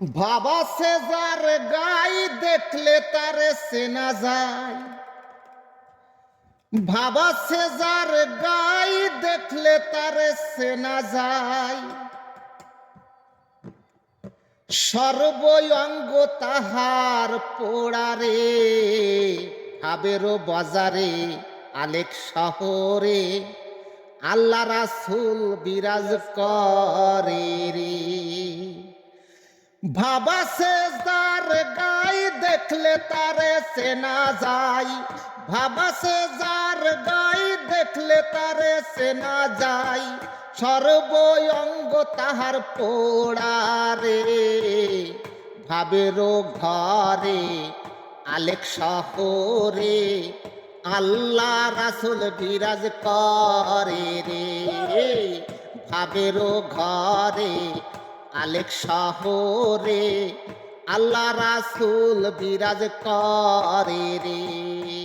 বাবা সে যার গাই দেখলে তারে সেনা যায়। বাবা সেজার গাই দেখলে তারে সেনা যায়। সর্বঙ্গ তাহার পোড়ারে ভাবেরও বাজারে, আলেক শহরে, আল্লাহ রাসুল বিরাজ করে রে। বাবা সে যার গাই দেখলে তারে সেনা যায়। বাবা সে যার গাই দেখলে তারে সেনা যায়। সর্বঙ্গ তাহার পোড়ারে ভাবেরও ঘরে আলেক শহরে, আল্লাহ রাসুল বিরাজ করে রে। ভাবেরও ঘরে আলেক শহরে আল্লাহ রাসুল বিরাজ করে রে।